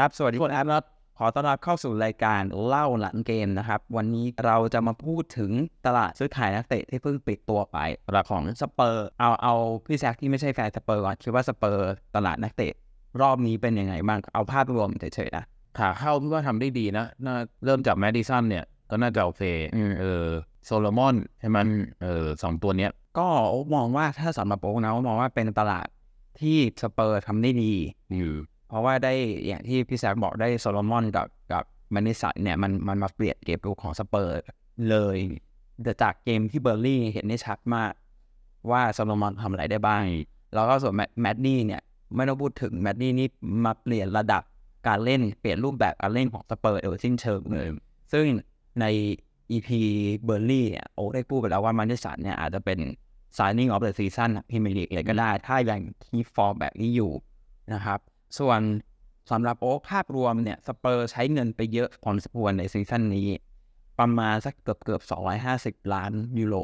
ครับ สวัสดีทุกคนครับขอต้อนรับเข้าสู่รายการเล่าหลังเกมนะครับ วันนี้เราจะมาพูดถึงตลาดซื้อขายนักเตะที่เพิ่งปิดตัวไประของสเปอร์เอาเอาพี่แซคที่ไม่ใช่แฟนสเปอร์ก่อนคิดว่าสเปอร์ตลาดนักเตะรอบนี้เป็นยังไงบ้างเอาภาพรวมเฉยๆนะขาเข้าพี่ว่าทำได้ดีนะน่าเริ่มจากแมดดิสันเนี่ย ก็น่าจะโอเคอืมเออโซโลมอนใช่ไหมเออสองตัวเนี้ย ก็มองว่าถ้าสำหรับโป๊กนะมองว่าเป็นตลาดที่สเปอร์ทำได้ดีอยู่ เพราะว่าได้อย่างที่พี่แซคบอกได้โซโลมอนกับกับมันนิสัยเนี่ยมันมันมาเปลี่ยนเกมรุกของสเปอร์เลยแต่จากเกมที่เบอร์ลี่เห็นได้ชัดมาก ว่าโซโลมอนทำอะไรได้บ้าง แล้วก็ส่วนแมดดี้เนี่ยไม่ต้องพูดถึงแมดดี้นี่มาเปลี่ยนระดับการเล่นเปลี่ยนรูปแบบการเล่นของสเปอร์โดยสิ้นเชิงเลยซึ่งใน EP เบอร์ลี่เนี่ยโอ้ได้พูดไปแล้วว่ามันนิสันเนี่ยอาจจะเป็น signing of the season พิมลีกเลยก็ได้ ถ้ายังคีฟอร์มแบบนี้อยู่นะครับ ส่วนสำหรับโอ๊คภาพรวมเนี่ยสเปอร์ใช้เงินไปเยอะพอสมควรในซีซั่นนี้ ประมาณสักเกือบเกือบ 250 ล้านยูโร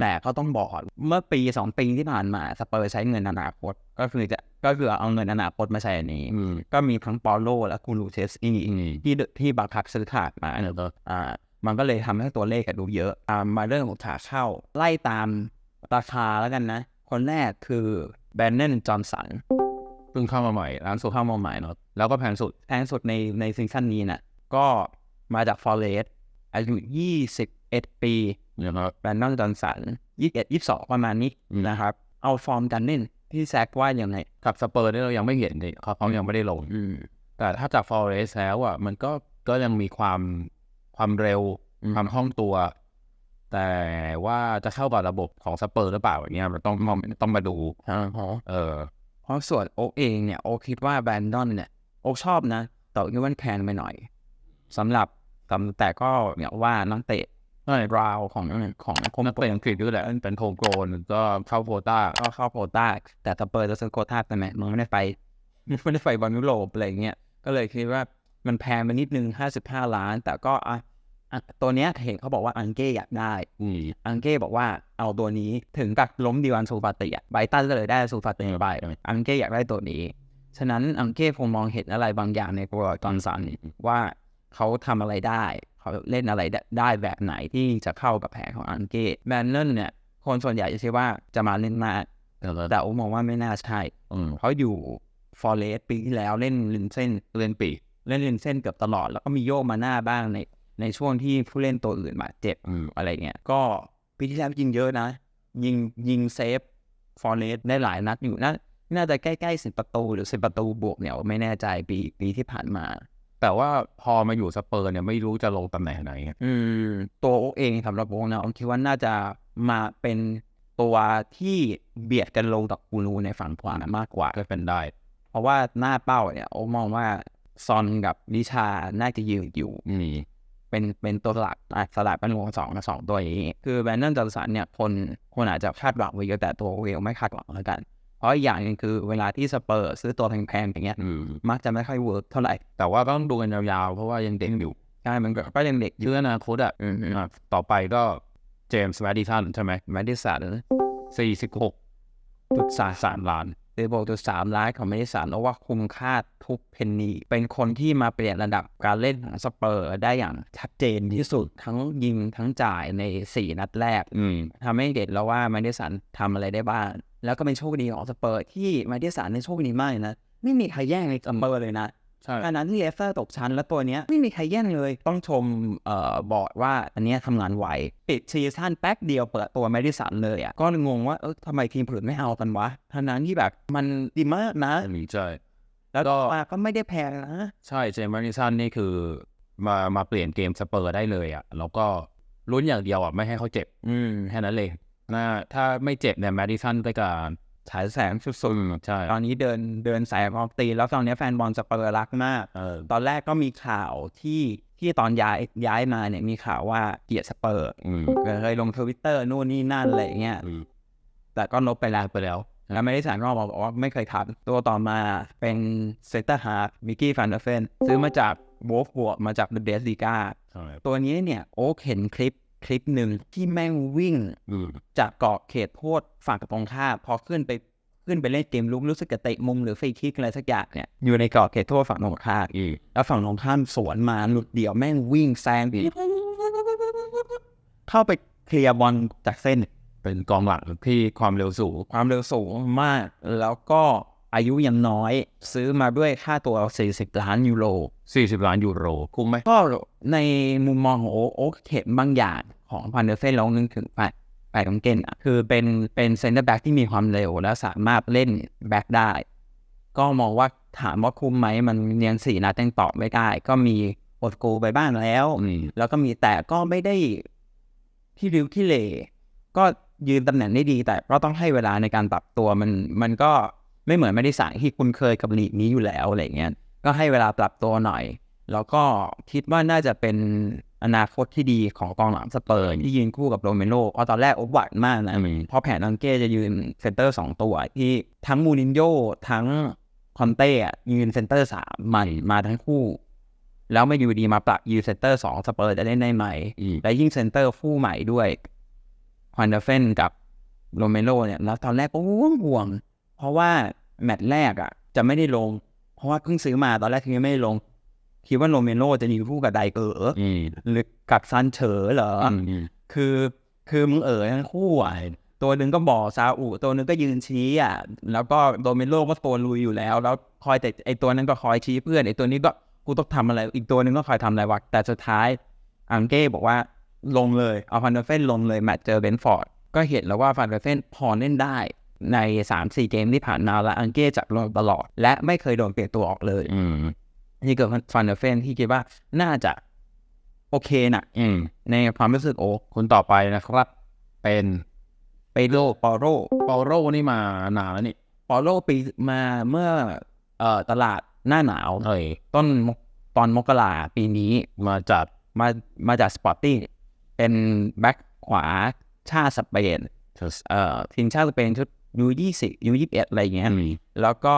แต่ก็ต้องบอกก่อนเมื่อปีสองปีที่ผ่านมาสเปอร์ใช้เงินอนาคต ก็คือจะก็คือเอาเงินอนาคตมาใช้อันนี้อืมก็มีทั้งปอโลและคูลูเชสอีอืมที่เดที่บังคับซื้อขาดมาเนอะอ่ามันก็เลยทำให้ตัวเลขอะดูเยอะอ่ามาเรื่องของขาเข้า ไล่ตามราคาแล้วกันนะ คนแรกคือแบนเนนจอห์นสันเพิ่งเข้ามาใหม่ร้านสุดเข้ามาใหม่เนาะแล้วก็แพงสุดแพงสุดในในซีซั่นนี้น่ะก็มาจากฟอร์เรสอายุ21ปีนะครับแบรนดอนจอห์นสัน21 22ประมาณนี้อืมนะครับ เอาฟอร์มการเล่นที่แซกว่าอย่างไงกับสเปอร์เนี่ยเรายังไม่เห็นเลยเขาเขายังไม่ได้ลงอืมแต่ถ้าจากฟอเรสแล้วอะมันก็ก็ยังมีความความเร็วอืมความคล่องตัว แต่ว่าจะเข้ากับระบบของสเปอร์หรือเปล่าอย่างเงี้ยมันต้องต้องต้องมาดูอ่าฮะเออ เพราะส่วนโอ๊กเองเนี่ยโอ๊กคิดว่าแบรนดอนเนี่ยโอ๊กชอบนะแต่คิดว่าแพงไปหน่อยสำหรับสำแต่ก็เนี่ยว่านักเตะราวของของคมนักเตะอังกฤษด้วยแหละเป็นโฮมโกลนก็เข้าโคต้าก็เข้าโคต้า แต่สเปอร์จะเซื้อโคต้าไปไหมมันไม่ได้ไปไม่ได้ไปบอลยุโรปอะไรเงี้ยก็เลยคิดว่ามันแพงไปนิดนึง 55 ล้าน แต่ก็อะ ตัวเนี้ยเห็นเขาบอกว่าอังเก้อยากได้อืมอังเก้บอกว่าเอาตัวนี้ถึงกับล้มดีวันซูฟาติอะไบรตันก็เลยได้ซูฟาติไปอังเก้อยากได้ตัวนี้ ฉะนั้นอังเก้คงมองเห็นอะไรบางอย่างในตัวตอนสันว่าเขาทำอะไรได้ เขาเล่นอะไรได้ได้แบบไหนที่จะเข้ากับแผนของอังเก้แมนเนลเนี่ย คนส่วนใหญ่จะคิดว่าจะมาเล่นมากเออแต่ผมมองว่าไม่น่าใช่อืมเขาอยู่ฟอร์เรสปีที่แล้วเล่นลินเส้นเล่นปีกเล่นลินเส้นเกือบตลอดแล้วก็มีโยกมาหน้าบ้างใน ในช่วงที่ผู้เล่นตัวอื่นบาดเจ็บอืมอะไรเงี้ยก็ปีที่แล้วยิงเยอะนะ ยิงยิงเซฟฟอร์เรสได้หลายนัดอยู่น่าน่าจะใกล้ๆสิบประตูหรือสิบประตูบวกเนี่ยไม่แน่ใจปีปีที่ผ่านมา แต่ว่าพอมาอยู่สเปอร์เนี่ยไม่รู้จะลงตำแหน่งไหนไงอืมตัวโอ๊กเองสำหรับโอ๊กนะผมคิดว่าน่าจะมาเป็นตัวที่เบียดกันลงกับกูรูในฝั่งขวามากกว่าก็เป็นได้ เพราะว่าหน้าเป้าเนี่ยโอ๊กมองว่าซอนกับลิชาน่าจะยืนอยู่อืม เป็นเป็นตัวหลักอะสลับเป็นวงสองกับสองตัวอย่างนี้ คือแบรนดอนจอร์สันเนี่ยคนคนอาจจะคาดหวังไว้เยอะแต่ตัวเวลไม่คาดหวังแล้วกัน เพราะอย่างนึงคือเวลาที่สเปอร์ซื้อตัวแพงๆอย่างเงี้ยมักจะไม่ค่อยเวิร์กเท่าไหร่ แต่ว่าต้องดูกันยาวๆ เพราะว่ายังเด็กอยู่ใช่มันก็ยังเด็กอยู่ชื่ออนาคตอะอืมอะต่อไปก็เจมส์แมดดิสันใช่ไหมแมดดิสันสี่สิบหกจุดสาสามล้าน เดโบจุดสามล้านของแมดิสันเพราะว่าคุ้มค่าทุกเพนนีเป็นคนที่มาเปลี่ยนระดับการเล่นของสเปอร์ได้อย่างชัดเจนที่สุดทั้งยิงทั้งจ่ายในสี่นัดแรกอืมทำให้เห็นแล้วว่าแมดิสันทำอะไรได้บ้าง แล้วก็เป็นโชคดีของสเปอร์ที่แมดิสันในยโชคดีมากเลยนะ ไม่มีใครแย่งในสเปอร์เลยนะ ใช่ขณะที่เลสเตอร์ตกชั้น แล้วตัวเนี้ยไม่มีใครแย่งเลย ต้องชมเอ่อบอร์ดว่าอันเนี้ยทำงานไวปิดซีซั่นแป๊บเดียวเปิดตัวแมดิสันเลยอะ ก็เลยงงว่าเออทำไมทีมอื่นไม่เอากันวะทั้งนั้นที่แบบมันดีมากนะอันนี้ใช่แล้วก็ก็มาก็ไม่ได้แพงนะ ใช่เจมส์แมดดิสันนี่คือมามาเปลี่ยนเกมสเปอร์ได้เลยอะ แล้วก็ลุ้นอย่างเดียวอะไม่ให้เขาเจ็บ อืมแค่นั้นเลยนะถ้าไม่เจ็บเนี่ยแมดดิสันก็จะ ฉายแสงสุดอืมใช่ๆตอนนี้เดินเดินสายออกตี แล้วตอนนี้แฟนบอลสเปอร์รักมากเออตอนแรกก็มีข่าวที่ที่ตอนย้ายย้ายมาเนี่ยมีข่าวว่าเกลียดสเปอร์อืมเคยลงทวิตเตอร์นู่นนี่นั่นอะไรอย่างเงี้ยอืมแต่ก็ลบไปแล้วไปแล้วแล้วไม่ได้สารรอบบอกว่าไม่เคยทำตัวต่อมาเป็นเซนเตอร์ฮาร์ฟมิกกี้ฟันเดอร์เฟนซื้อมาจากโวฟบวกมาจากเดอะเบสลีกาใช่ตัวนี้เนี่ยโอ๊คเห็นคลิป คลิปหนึ่งที่แม่งวิ่งอืมจากเกาะเขตโทษฝั่งตรงข้ามพอขึ้นไปขึ้นไปเล่นเกมลุกรู้สึกจะเตะมุมหรือฟรีคิกอะไรสักอย่างเนี่ยอยู่ในกรอบเขตโทษฝั่งตรงข้ามอืมแล้วฝั่งตรงข้ามสวนมาหลุดเดี่ยวแม่งวิ่งแซงเข้าไปเคลียร์บอลจากเส้น เป็นกองหลังที่ความเร็วสูงความเร็วสูงมาก แล้วก็ อายุยังน้อยซื้อมาด้วยค่าตัว 40 ล้านยูโร 40 ล้านยูโร คุ้มไหมก็ในมุมมองของโอ๊คโอ๊คเห็นบางอย่างของพันเดอร์เฟนลองนึกถึงไปไปของเกนอะคือเป็นเป็นเซนเตอร์แบ็กที่มีความเร็ว และสามารถเล่นแบ็กได้ ก็มองว่าถามว่าคุ้มไหมมันยังสี่นัดยังตอบไม่ได้ ก็มีอดโกลไปบ้างแล้วอืมแล้วก็มีแต่ก็ไม่ได้ที่ริ้วที่เหลก็ยืนตำแหน่งได้ดี แต่ก็ต้องให้เวลาในการปรับตัวมันมันก็ ไม่เหมือนไม่ได้สายที่คุณเคยกับลีกนี้อยู่แล้วอะไรเงี้ยก็ให้เวลาปรับตัวหน่อย แล้วก็คิดว่าน่าจะเป็นอนาคตที่ดีของกองหลังสเปอร์ที่ยืนคู่กับโรเมโรเพราะตอนแรกอบหวัดมากนะเพราะแผนอังเก้จะยืนเซนเตอร์สองตัว ที่ทั้งมูรินโญ่ทั้งคอนเต้ยืนเซนเตอร์สามใหม่มาทั้งคู่ แล้วไม่อยู่ดีมาปรับยืนเซนเตอร์สองสเปอร์จะได้ไหมอืมและยิ่งเซนเตอร์คู่ใหม่ด้วยควันเดเฟนกับโรเมโรเนี่ยแล้วตอนแรกก็ห่วงห่วง เพราะว่าแมตช์แรกอะ จะไม่ได้ลง เพราะว่าเพิ่งซื้อมาตอนแรกคือไม่ได้ลง คิดว่าโรเมโรจะยืนคู่กับไดเออร์อืมหรือกับซันเฉอเหรออืมอืมคือคือมึงเอ๋ยทั้งคู่อะตัวหนึ่งก็บอกซาอุตัวหนึ่งก็ยืนชี้อะ แล้วก็โดเมโลก็ตัวลุยอยู่แล้ว แล้วคอยแต่ไอตัวนั้นก็คอยชี้เพื่อนไอตัวนี้ก็กูต้องทำอะไร อีกตัวหนึ่งก็คอยทำอะไรวะแต่สุดท้ายอังเก้บอกว่าลงเลยเอาฟันเดอร์เฟนลงเลยแมตช์เจอเบนฟอร์ดก็เห็นแล้วว่าฟันเดอร์เฟนพอเล่นได้ ใน3ามสี่เกมที่ผ่านมาและอังเก้จับลงตลอด และไม่เคยโดนเปลี่ยนตัวออกเลยอืมนี่เกิดฟันเดอร์เฟนที่คิดว่าน่าจะโอเคนะอืมในความรู้สึกโอ้คนต่อไปนะครับ เป็นเปโลปอโรเปาโรนี่มานานแล้วนี่ปอโลปีมาเมื่อเอ่อตลาดหน้าหนาวเฮ้ยต้นมกตอนมกราปีนี้มาจัดมามาจากสปอร์ติ้งเป็นแบ็คขวาชาติสเปนเอ่อทีมชาติสเปนชุด ยูยี่สิบยูยี่สิบเอ็ดอะไรอย่างเงี้ยอืมแล้วก็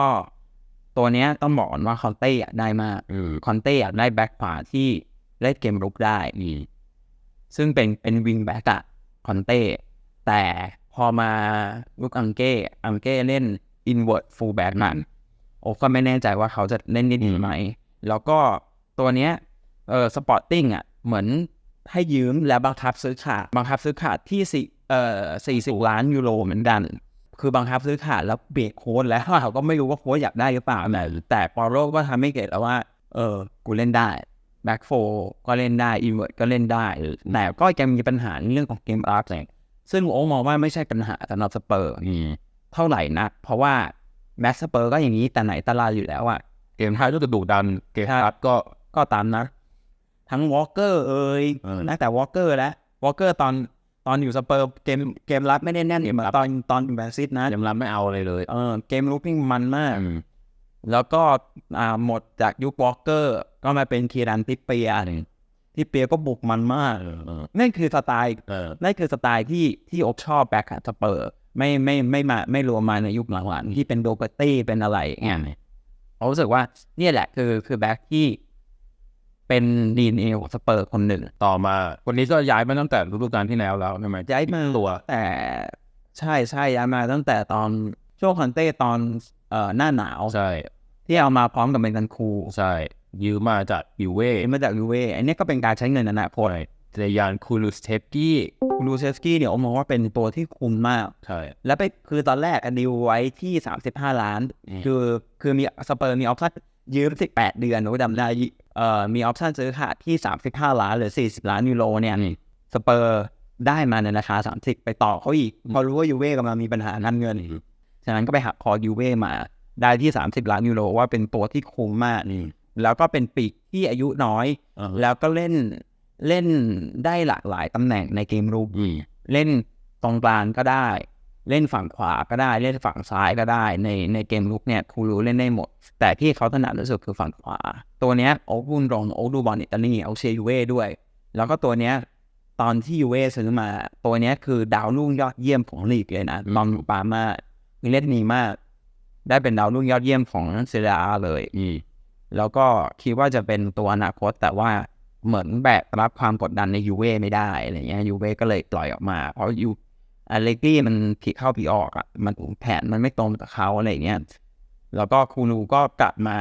ตัวเนี้ยต้องบอกก่อนว่าคอนเต้อยากได้มากอืมคอนเต้อยากได้แบ็คขวาที่เล่นเกมรุกได้อืมซึ่งเป็นเป็นวิงแบ็กอะคอนเต้แต่พอมาลุกอังเก้อังเก้เล่นอินเวอร์ฟูลแบ็กนั่นโอ้ก็ไม่แน่ใจว่าเขาจะเล่นได้ดีไหม แล้วก็ตัวเนี้ยเออสปอร์ติ้งอะเหมือนให้ยืมและบังคับซื้อขาดบังคับซื้อขาดที่สี่เอ่อสี่สิบล้านยูโรเหมือนกัน คือบังคับซื้อขาดแล้วเบรกโค้ดแล้วเขาก็ไม่รู้ว่าโค้ดอยากได้หรือเปล่าแต่แต่ปอโรก็ทำให้เกิดแล้วว่า เออ กูเล่นได้แบ็กโฟก็เล่นได้อินเวอร์ก็เล่นได้ แต่ก็ยังมีปัญหาในเรื่องของเกมอัพซึ่งโอ้มองว่าไม่ใช่ปัญหาสำหรับสเปอร์อืมเท่าไหร่นะ เพราะว่าแม็กสเปอร์ก็อย่างนี้แต่ไหนแตลาอยู่แล้วอะเกมท้ายก็จะดุดัน เกมรับก็ก็ตามนะ ทั้งวอลเกอร์เอ่ยเออนะแต่วอลเกอร์แล้ววอลเกอร์ตอน ตอนอยู่สเปอร์เกมเกมรับไม่ได้แน่นเหมือนตอนตอนอยู่แมนซิตนะเกมรับไม่เอาอะไรเลยเออเกมลุกนี่มันมากอืมแล้วก็อ่าหมดจากยุควอลเกอร์ ก็มาเป็นคีรันทิปเปียทิปเปียก็บุกมันมากเออเออนั่นคือสไตล์เออนั่นคือสไตล์ที่ที่อกชอบแบ็คอะสเปอร์ไม่ไม่ไม่มาไม่รวมมาในยุคหลังๆที่เป็นโดเปตี้เป็นอะไรเงี้ยผมรู้สึกว่าเนี่ยแหละคือคือแบ็คที่ เป็นดีนเอของสเปอร์คนหนึ่ง ต่อมา คนนี้ก็ย้ายมาตั้งแต่ฤดูกาลที่แล้วแล้วใช่ไหมย้ายมาตัว แต่ใช่ใช่ย้ายมาตั้งแต่ตอนช่วงคอนเต้ตอนเอ่อหน้าหนาวใช่ ที่เอามาพร้อมกับเบนกันคูใช่ยืมมาจากยูเว่เอ็มาจากยูเว่อันนี้ก็เป็นการใช้เงินอนาคตเจยานคูลูสเทปกี้ลูเซสกี้เนี่ยผมมองว่าเป็นตัวที่คุ้มมาก ใช่ แล้วไปคือตอนแรกอะดิวไว้ที่ 35 ล้านอืมคือคือมีสเปอร์มีออปชั่นยืม 18 เดือนหนูจำได้ เอ่อมีออปชั่นซื้อขาดที่ 35 ล้านหรือ 40 ล้านยูโรเนี่ยอืมสเปอร์ได้มาในราคา 30 ไปต่อเขาอีกพอรู้ว่ายูเว่กำลังมีปัญหาด้านเงินฉะนั้นก็ไปหักคอยูเว่มาได้ที่ 30 ล้านยูโรว่าเป็นตัวที่คุ้มมากอืมแล้วก็เป็นปีกที่อายุน้อยอ่าแล้วก็เล่นเล่นได้หลากหลายตำแหน่งในเกมรุกอืมเล่นตรงกลางก็ได้ เล่นฝั่งขวาก็ได้เล่นฝั่งซ้ายก็ได้ในในเกมลุกเนี่ยคูรูเล่นได้หมด แต่ที่เขาถนัดที่สุดคือฝั่งขวา ตัวเนี้ยโอ๊กบุนรงโอ๊กดูบอลอิตาลีเอาเชียร์ยูเว่ด้วย แล้วก็ตัวเนี้ยตอนที่ยูเว่ซื้อมา ตัวเนี้ยคือดาวรุ่งยอดเยี่ยมของลีกเลยนะตอนอยู่ปามามีเล่นดีมาก ได้เป็นดาวรุ่งยอดเยี่ยมของเซเรียอาเลยอืมแล้วก็คิดว่าจะเป็นตัวอนาคตแต่ว่าเหมือนแบกรับความกดดันในยูเว่ไม่ได้อะไรเงี้ยยูเว่ก็เลยปล่อยออกมา เพราะยู เลกรี่มันผิดเข้าผิดออกอะมันแผนมันไม่ตรงกับเขาอะไรอย่างเงี้ยแล้วก็คูนูก็กลับมา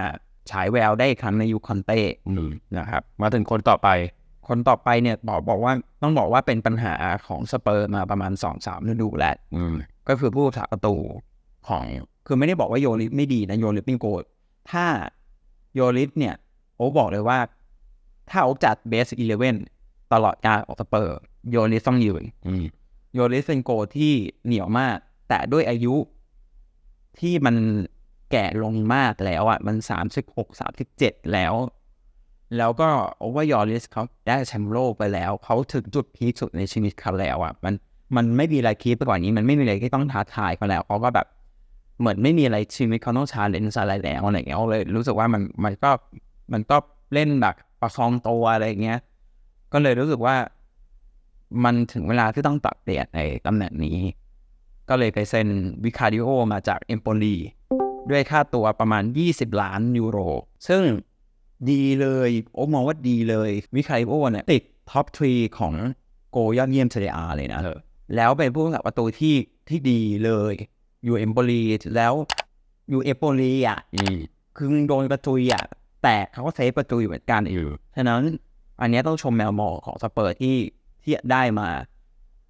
ฉายแววได้อีกครั้งในยุคคอนเต้อืมนะครับ มาถึงคนต่อไป คนต่อไปเนี่ยบอกบอกว่าต้องบอกว่าเป็นปัญหาของสเปอร์มาประมาณสองสามฤดูแล้วอืมก็คือผู้รักษาประตูของคือไม่ได้บอกว่าโยลิสไม่ดีนะโยลิสไม่โกรธถ้าโยลิสเนี่ยโอ้บอกเลยว่า ถ้าโอ้จัดเบสอีเลเว่นตลอดการออกสเปอร์โยลิสต้องยืนอืม โยลิสเป็นโกที่เหนียวมาก แต่ด้วยอายุที่มันแก่ลงมากแล้วอะ มันสามสิบหกสามสิบเจ็ดแล้ว แล้วก็โอเวอร์ยอริสเขาได้แชมป์โลกไปแล้ว เขาถึงจุดพีคสุดในชีวิตเขาแล้วอะ มันมันไม่มีอะไรคิดไปกว่านี้ มันไม่มีอะไรที่ต้องท้าทายเขาแล้วเขาก็แบบเหมือนไม่มีอะไรชีวิตเขาต้องชาเลนจ์อะไรแล้วอะไรเงี้ยเลยรู้สึกว่ามันมันก็มันก็เล่นแบบประคองตัวอะไรเงี้ย ก็เลยรู้สึกว่า มันถึงเวลาที่ต้องปรับเปลี่ยนในตำแหน่งนี้ ก็เลยไปเซ็นวิคาริโอมาจากเอมโปลีด้วยค่าตัวประมาณ 20 ล้านยูโร ซึ่งดีเลย โอ้มองว่าดีเลยวิคาริโอเนี่ยติดท็อปทรีของโกยอดเยี่ยมเซเรียเลยนะแล้วเป็นผู้รักษาประตูที่ที่ดีเลยอยู่เอมโปลีแล้วอยู่เอมโปลีอะคือมึงโดนประตูอะแต่เขาก็เซฟประตูอยู่เหมือนกันอยู่ฉะนั้นอันนี้ต้องชมแมวมองของสเปอร์ที่ ที่ได้มา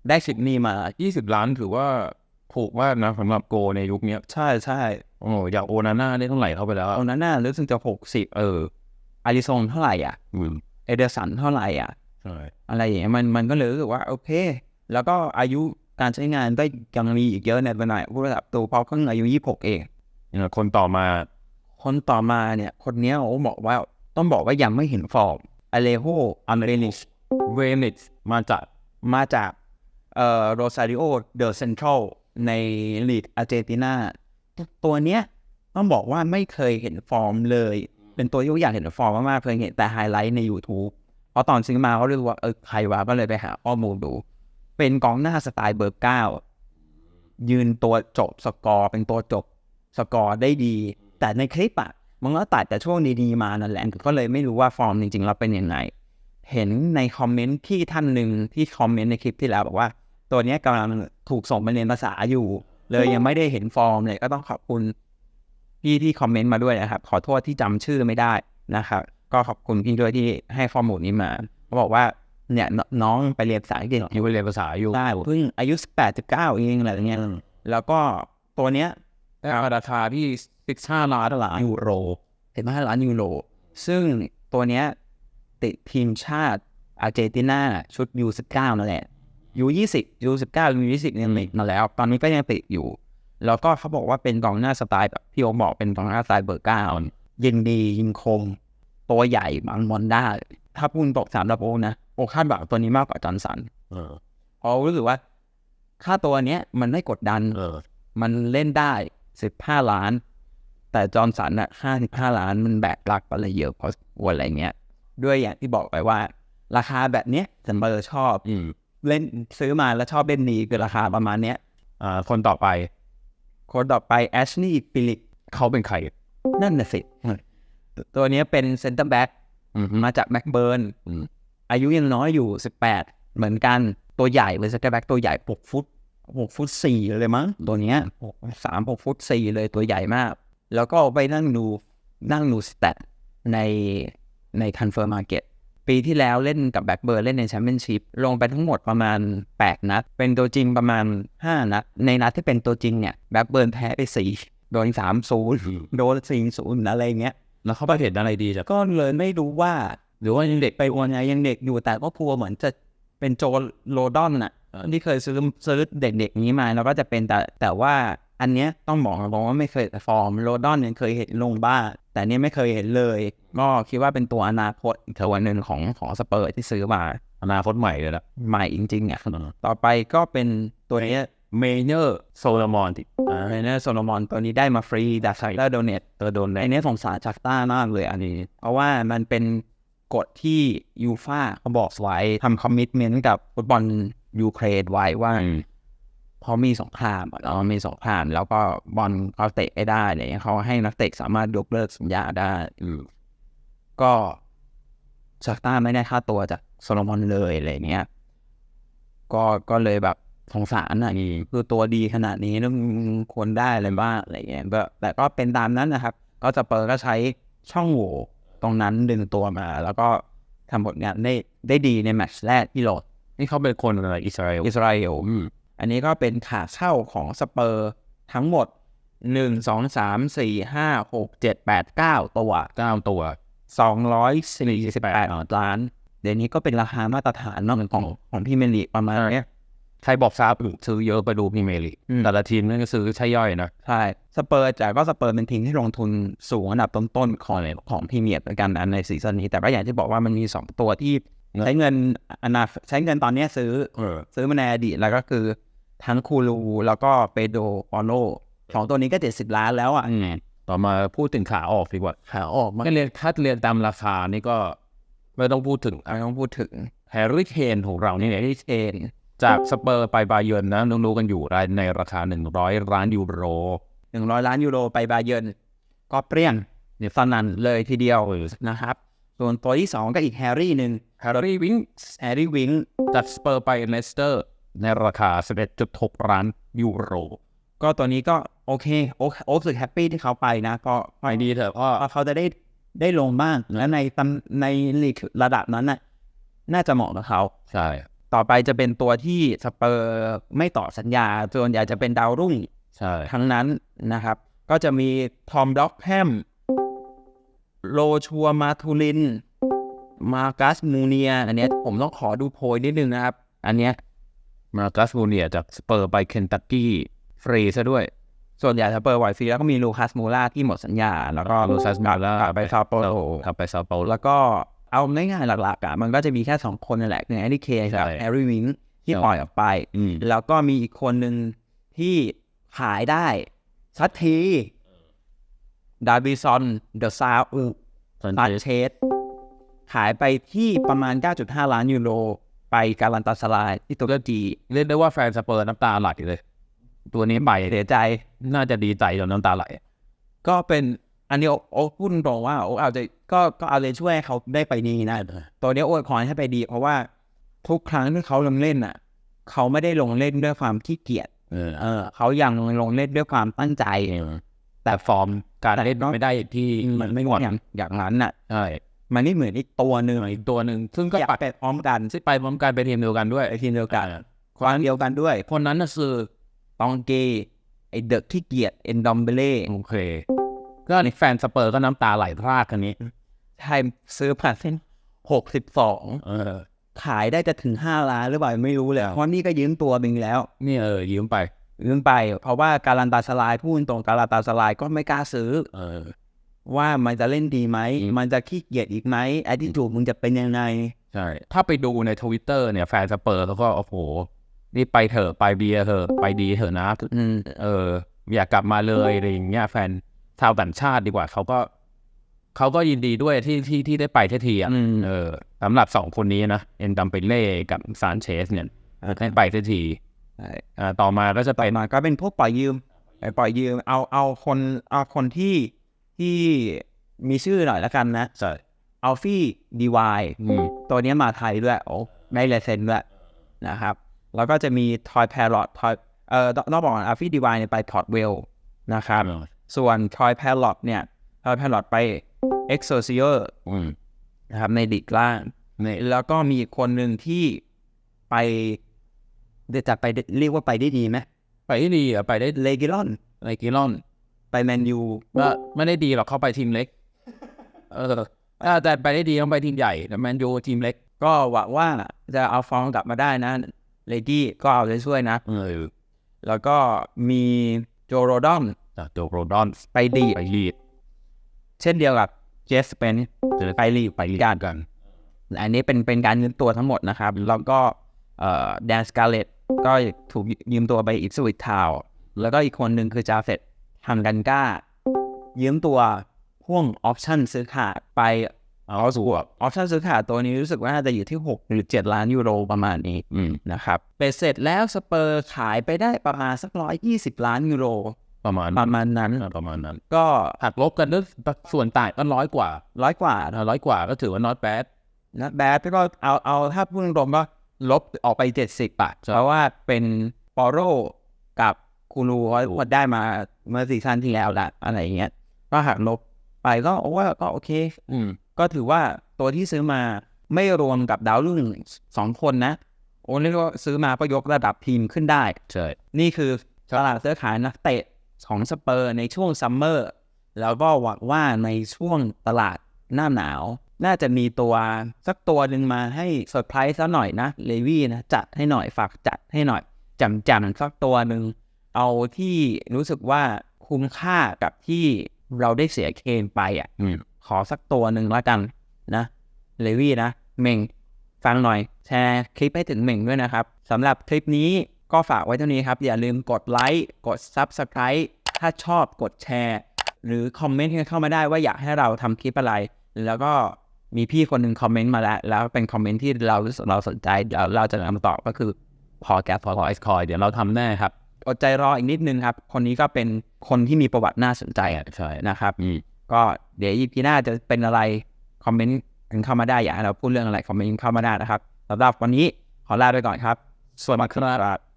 ได้สิทธิ์นี้มายี่สิบล้านถือว่าถูกมากนะสำหรับโกในยุคเนี้ยใช่ใช่โอ้อยากโอนาน่าได้เท่าไหร่เข้าไปแล้วเอานั้นน่ารู้สึกจะหกสิบเอออาริซงเท่าไหร่อะ อืมเอเดอร์สันเท่าไหร่อะ ใช่อะไรอย่างเงี้ยมันมันก็เลยรู้สึกว่า โอเค แล้วก็อายุการใช้งานก็ยังมีอีกเยอะในวันไหนผู้ระดับตัวเพราะเพิ่งอายุยี่หกเอง เนี่ยคนต่อมาคนต่อมาเนี่ย คนเนี้ยโอ้บอกว่าต้องบอกว่ายังไม่เห็นฟอร์มอเลโฮอเมรินิช เวนิสมาจากมาจากเอ่อโรซาริโอเดอะเซ็นทรัลในลีกอาร์เจนตินาตัวเนี้ยต้องบอกว่าไม่เคยเห็นฟอร์มเลย เป็นตัวที่อย่ากเห็นฟอร์มมากๆเคยเห็นแต่ไฮไลท์ใน YouTube เพราะตอนซื้อมาเขาเรียกว่าเออใครวะก็เลยไปหาข้อมูลดู เป็นกองหน้าสไตล์เบอร์เก้ายืนตัวจบสกอร์เป็นตัวจบสกอร์ได้ดี แต่ในคลิปอะมันก็ตัดแต่ช่วงดีๆมานั่นแหละก็เลยไม่รู้ว่าฟอร์มจริงๆแล้วเป็นยังไง เห็นในคอมเมนต์ที่ท่านหนึ่งที่คอมเมนต์ในคลิปที่แล้วบอกว่า ตัวนี้กำลังถูกส่งไปเรียนภาษาอยู่ เลยยังไม่ได้เห็นฟอร์มเลยก็ต้องขอบคุณพี่ที่คอมเมนต์มาด้วยนะครับ ขอโทษที่จำชื่อไม่ได้นะครับ ก็ขอบคุณพี่ด้วยที่ให้ข้อมูลนี้มาเขาบอกว่าเนี่ยน้องไปเรียนภาษาอังกฤษอยู่ไปเรียนภาษาอยู่ได้เพิ่งอายุสิบแปดสิบเก้าเองอะไรอย่างเงี้ยแล้วก็ตัวเนี้ยราคาที่สิบห้าล้านล้านยูโรเห็นไหมล้านยูโร ซึ่งตัวเนี้ย ติดทีมชาติอาร์เจนตินาชุดยูสิบเก้านั่นแหละยูยี่สิบยูสิบเก้ายูยี่สิบเนี่ยติดมาแล้ว ตอนนี้ก็ยังติดอยู่ แล้วก็เขาบอกว่าเป็นกองหน้าสไตล์แบบที่โอบอกเป็นกองหน้าสไตล์เบอร์เก้ายิงดียิงคม ตัวใหญ่บางบอลได้ถ้าพูดตกสามดับโอนะโอคาดหวังตัวนี้มากกว่าจอร์นสันเออเพราะรู้สึกว่า ค่าตัวเนี้ยมันไม่กดดันเออมันเล่นได้สิบห้าล้าน แต่จอร์นสันอะห้าสิบห้าล้านมันแบกรักอะไรเยอะพอสมควรอะไรเงี้ย ด้วยอย่างที่บอกไปว่า ราคาแบบเนี้ยสมเบอร์ชอบอืมเล่นซื้อมาแล้วชอบเล่นดีคือราคาประมาณเนี้ยอ่าคนต่อไป คนต่อไปแอชลีย์ฟิลิปเขาเป็นใคร นั่นน่ะสิ ตัวเนี้ยเป็นเซนเตอร์แบ็กอืมมาจากแม็กเบิร์นอืมอายุยังน้อยอยู่สิบแปดเหมือนกันตัวใหญ่เป็นเซนเตอร์แบ็กตัวใหญ่หกฟุตหกฟุตสี่เลยมั้ง ตัวเนี้ยหกสามหกฟุตสี่เลยตัวใหญ่มาก แล้วก็ไปนั่งดูนั่งดูสแตทใน ในทันเฟอร์มาร์เก็ตปีที่แล้วเล่นกับแบ็กเบิร์นเล่นในแชมเปี้ยนชิพลงไปทั้งหมดประมาณ 8 นัด เป็นตัวจริงประมาณ 5 นัด ในนัดที่เป็นตัวจริงเนี่ยแบ็กเบิร์นแพ้ไป 4 โดน3 0โดน4 0อะไรเงี้ยแล้วเขาไปเห็นอะไรดีจากก็เลยไม่รู้ว่า หรือว่ายังเด็กไปโอนไงยังเด็กอยู่แต่ก็กลัวเหมือนจะเป็นโจโรดอนน่ะที่เคยซื้อซื้อเด็กๆนี้มาแล้วก็จะเป็นแต่แต่ว่า อันเนี้ยต้องบอกตรงว่าไม่เคยแต่ฟอร์มโรดอนยังเคยเห็นลงบ้างแต่เนี้ยไม่เคยเห็นเลย ก็คิดว่าเป็นตัวอนาคตอีกตัวหนึ่งของของสเปอร์ที่ซื้อมาอนาคตใหม่เลยละใหม่จริงๆอะต่อไปก็เป็นตัวเนี้ยเมเนอร์โซลามอนติอ่าไอเนอร์โซโลมอนตัวนี้ได้มาฟรีดัสไซเลอร์โดเนตเตอร์โดนไอได้เนี้ยสงสารชักต้ามากเลยอันนี้ เพราะว่ามันเป็นกฎที่ยูฟาเขาบอกไว้ทำคอมมิชเมนต์กับฟุตบอลยูเครนไว้ว่า พอมีสงครามอะแล้วมีสงคราม แล้วก็บอลเขาเตะไม่ได้อะไรเนี่ยเขาให้นักเตะสามารถยกเลิกสัญญาได้อืมก็ชักต้าไม่ได้ค่าตัวจากโซโลมอนเลยอะไรเงี้ย ก็ก็เลยแบบสงสารอะคือตัวดีขนาดนี้ต้องควรได้อะไรบ้างอะไรเงี้ยก็แต่ก็เป็นตามนั้นนะครับ ก็สเปอร์ก็ใช้ช่องโหว่ตรงนั้นดึงตัวมา แล้วก็ทำผลงานได้ได้ดีในแมตช์แรกที่โหลดนี่เขาเป็นคนอะไรอิสราเอลอิสราเอล อืมอันนี้ก็เป็นขาเช่าของสเปอร์ทั้งหมดหนึ่งสองสามสี่ห้าหกเจ็ดแปดเก้าตัวเก้าตัวสองร้อยสี่สิบแปดล้าน เดี๋ยวนี้ก็เป็นราคามาตรฐานเนอกของของพี่เมลีกประมาณเนี้ยใครบอกซาบซื้อเยอะไปดูพรีเมียร์ลีกอืมแต่ละทีมนั่นก็ซื้อใช่ย่อยนะ ใช่ สเปอร์แต่ก็สเปอร์เป็นทีมที่ลงทุนสูงอันดับต้นๆของของพรีเมียร์เหมือนกันอันในซีซั่นนี้ แต่ก็อย่างที่บอกว่ามันมีสองตัวที่ใช้เงินอนาใช้เงินตอนเนี้ยซื้อเออซื้อมาในอดีตแล้วก็คือ ทั้งคูลูแล้วก็เปโดปอโลสองตัวนี้ก็เจ็ดสิบล้านแล้วอะต่อมาพูดถึงขาออกดีกว่าขาออกมาก็เรียนคัดเรียนตามราคานี่ก็ไม่ต้องพูดถึงไม่ต้องพูดถึงแฮร์รี่เคนของเรานี่เนี่ยที่เชนจากสเปอร์ไปบาเยิร์นนะรู้ๆกันอยู่รายในราคา 100 ล้านยูโรหนึ่งร้อยล้านยูโรไปบาเยิร์นก็เปรี้ยงเนี่ยสนั่นเลยทีเดียวนะครับ ส่วนตัวที่สองก็อีกแฮร์รี่หนึ่งแฮร์รี่วิงแฮร์รี่วิงจากสเปอร์ไปเลสเตอร์ ในราคา 11.6 ล้านยูโร ก็ตัวนี้ก็โอเค โอคโอ๊คสึกแฮปปี้ที่เขาไปนะก็ไปดีเถอะพ่อเพราะเขาจะได้ได้ลงบ้าง และในตำในลีกระดับนั้นน่ะน่าจะเหมาะกับเขา ใช่ ต่อไปจะเป็นตัวที่สเปอร์ไม่ต่อสัญญาส่วนใหญ่จะเป็นดาวรุ่งใช่ทั้งนั้นนะครับ ก็จะมีทอมด็อกแฮมโลชัวมาทูลิน มากัสมูเนีย อันนี้ผมต้องขอดูโพยนิดนึงนะครับ อันเนี้ย มากัสมูเนียจากสเปอร์ไปเคนตักกี้ฟรีซะด้วย ส่วนใหญ่สเปอร์ไวฟรีแล้วก็มีลูคัสมูล่าที่หมดสัญญา แล้วก็ลูซัสมาล่ากลับไปซาโปโลกลับไปซาโปโลแล้วก็เอาง่ายๆหลักๆอะมันก็จะมีแค่สองคนนั่นแหละคือแอดดี้เคกับใช่แฮร์รี่วิงที่ใช่ปล่อยออกไปอืมแล้วก็มีอีกคนหนึ่งที่ขายได้สักทีดาร์บิซอนเดอะซาวอืสันตัดเชสเชสขายไปที่ประมาณ 9.5 ล้านยูโร ไปการันตาสลายที่ตุรกีเรียกได้ว่าแฟนสเปอร์น้ำตาไหลเลย ตัวนี้ไปเสียใจน่าจะดีใจจนน้ำตาไหล ก็เป็นอันนี้โอโอ๊คพูดตรงว่าโอ๊คเอาใจก็ก็เอาเลยช่วยเขาได้ไปดีนะตัวนี้โอ้ยขอให้ไปดี เพราะว่าทุกครั้งที่เขาลงเล่นอะ เขาไม่ได้ลงเล่นด้วยความขี้เกียจเออเออเขายังลงเล่นด้วยความตั้งใจแต่ฟอร์มการเล่นไม่ได้ที่มันไม่หวดอย่างอย่างนั้นน่ะใช่ มันไม่เหมือนอีกตัวหนึ่งอีกตัวหนึ่งซึ่งก็อยากไปไปพร้อมกันซึ่งไปพร้อมกันไปทีมเดียวกันด้วยไอทีมเดียวกันอ่าความเดียวกันด้วย คนนั้นน่ะคือตองเกไอเด็กขี้เกียจเอนดอมเบเล่โอเค ก็นี่แฟนสเปอร์ก็น้ำตาไหลพรากกันนี้ไทยซื้อผ่านเส้นหกสิบสองเออขายได้จะถึงห้าล้านหรือเปล่าไม่รู้เลยเพราะนี่ก็ยืมตัวบิงแล้ว นี่เออยืมไปยืมไป เพราะว่าการันตาสลายพูดตรงการันตาสลายก็ไม่กล้าซื้อ เออ ว่ามันจะเล่นดีไหมอืมมันจะขี้เกียจอีกไหมแอดดิจูดมึงจะเป็นยังไง ใช่ ถ้าไปดูในทวิตเตอร์เนี่ยแฟนสเปอร์เขาก็โอ้โห นี่ไปเถอะไปเบียร์เถอะไปดีเถอะนะอืมเออ อยากกลับมาเลยอะไรอย่างเงี้ยแฟนชาวต่างชาติดีกว่าเขาก็เขาก็ยินดีด้วยที่ที่ที่ได้ไปเททีอะอืมเออสำหรับสองคนนี้นะ เอ็นดัมเปเล่กับซานเชสเนี่ยได้ไปเททีใช่อ่าต่อมาก็จะต่เป็อนมาก็เป็นพวกปล่อยยืมไปปล่อยยืม เอาเอาคนเอาคนที่ ที่มีชื่อหน่อยแล้วกันนะใช่อัลฟี่ดีวายอืมตัวเนี้ยมาไทยด้วยโอ้ได้ลายเซ็นด้วยนะครับ แล้วก็จะมีทอยแพรอตทอยเอ่อต้องต้องบอกอัลฟี่ดีวายเนี่ยไปพอร์ตเวลนะครับ ส่วนทอยแพรอตเนี่ยทอยแพรอตไปเอ็กโซซิเออร์อืมนะครับในลีกล่างนี่แล้วก็มีอีกคนหนึ่งที่ไปเดี๋ยวจะไปได้เรียกว่าไปได้ดีไหมไปที่ดีอะไปได้เลกิลอนในกิลอนไป แมนยูก็ไม่ได้ดีหรอกเขาไปทีมเล็ก เออถ้าแต่ไปได้ดีต้องไปทีมใหญ่แต่แมนยูทีมเล็ก ก็หวังว่าจะเอาฟองกลับมาได้นะเลดี้ก็เอาใจช่วยนะเออแล้วก็มีโจโรดอนจากตัวโรดอนไปดีดไปลีดเช่นเดียวกับเจสเปนเจอไปลีดไปลีดกันกัน อันนี้เป็นเป็นการยืมตัวทั้งหมดนะครับ แล้วก็เอ่อแดนสกาเลตก็ถูกยืมตัวไปอิปสวิตทาวแล้วก็อีกคนหนึ่งคือจาเฟต ฮัมกันก้ายืมตัวพ่วงออปชั่นซื้อขาดไปเอาสูบออปชั่นซื้อขาดตัวนี้รู้สึกว่าน่าจะอยู่ที่ 6 หรือ 7 ล้านยูโรประมาณนี้อืมนะครับเป็ดเสร็จแล้วสเปอร์ขายไปได้ประมาณสักร้อยยี่สิบล้านยูโรประมาณประมาณนั้นอ่าประมาณนั้น ก็หักลบกันด้วยส่วนต่างก็ร้อยกว่าร้อยกว่าร้อยกว่าก็ถือว่า not bad นะแบดก็เอาเอาถ้าพูดตรงๆก็ลบออกไปเจ็ดสิบอะเพราะว่าเป็นปอโรกับ คูรูเขาได้มาเมื่อซีซั่นที่แล้วละอะไรอย่างเงี้ย ก็หักลบไปก็โอ้ว่าก็โอเค อืม ก็ถือว่าตัวที่ซื้อมาไม่รวมกับดาวรุ่งสองคนนะ โอ้เรียกว่าซื้อมาก็ยกระดับทีมขึ้นได้ใช่นี่คือตลาดซื้อขายนักเตะของสเปอร์ในช่วงซัมเมอร์ แล้วก็หวังว่าในช่วงตลาดหน้าหนาว น่าจะมีตัวสักตัวหนึ่งมาให้เซอร์ไพรส์ซะหน่อยนะ เลวี่นะ จัดให้หน่อยฝากจัดให้หน่อยจำจำๆสักตัวหนึ่ง เอาที่รู้สึกว่าคุ้มค่ากับที่เราได้เสียเคนไปอะอืมขอสักตัวหนึ่งแล้วกันนะ เลวี่นะเม่งฟังหน่อยแชร์คลิปให้ถึงเม่งด้วยนะครับสำหรับคลิปนี้ก็ฝากไว้เท่านี้ครับ อย่าลืมกดไลค์กด Subscribe ถ้าชอบกดแชร์ หรือคอมเมนต์กันเข้ามาได้ว่าอยากให้เราทำคลิปอะไร แล้วก็มีพี่คนหนึ่งคอมเมนต์มาแล้ว แล้วเป็นคอมเมนต์ที่เรารู้สึกเราสนใจเดี๋ยวเราจะนำมาตอบก็คือพอแกพอขอไอซ์คอยเดี๋ยวเราทำแน่ครับ อดใจรออีกนิดนึงครับ คนนี้ก็เป็นคนที่มีประวัติน่าสนใจใช่นะครับอืมก็เดี๋ยว EP หน้าจะเป็นอะไร คอมเมนต์กันเข้ามาได้อยากให้เราพูดเรื่องอะไร คอมเมนต์เข้ามาได้นะครับสำหรับวันนี้ขอลาไปก่อนครับ สวัสดีครับ